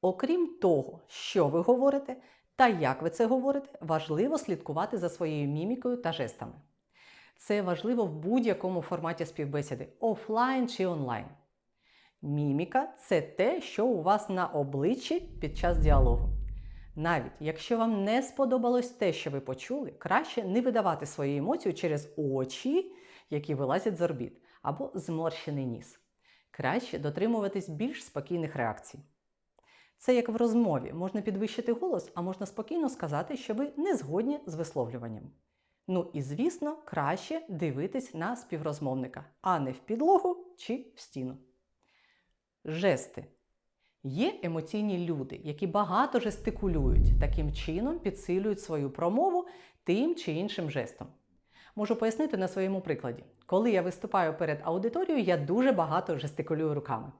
Окрім того, що ви говорите та як ви це говорите, важливо слідкувати за своєю мімікою та жестами. Це важливо в будь-якому форматі співбесіди офлайн чи онлайн. Міміка це те, що у вас на обличчі під час діалогу. Навіть якщо вам не сподобалось те, що ви почули, краще не видавати свої емоції через очі, які вилазять з орбіт, або зморщений ніс. Краще дотримуватись більш спокійних реакцій. Це як в розмові, можна підвищити голос, а можна спокійно сказати, що ви не згодні з висловлюванням. Ну і звісно, краще дивитись на співрозмовника, а не в підлогу чи в стіну. Жести. Є емоційні люди, які багато жестикулюють, таким чином підсилюють свою промову тим чи іншим жестом. Можу пояснити на своєму прикладі. Коли я виступаю перед аудиторією, я дуже багато жестикулюю руками.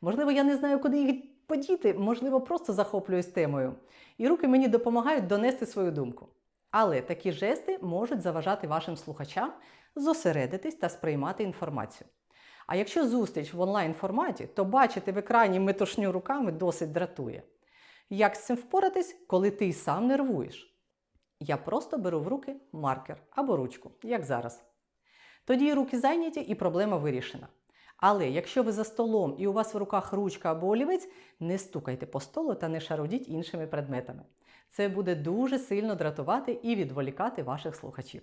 Можливо, я не знаю, куди їх подіти, можливо, просто захоплююсь темою. І руки мені допомагають донести свою думку. Але такі жести можуть заважати вашим слухачам зосередитись та сприймати інформацію. А якщо зустріч в онлайн форматі, то бачити в екрані метушню руками досить дратує. Як з цим впоратись, коли ти й сам нервуєш? Я просто беру в руки маркер або ручку, як зараз. Тоді руки зайняті, і проблема вирішена. Але якщо ви за столом і у вас в руках ручка або олівець, не стукайте по столу та не шарудіть іншими предметами. Це буде дуже сильно дратувати і відволікати ваших слухачів.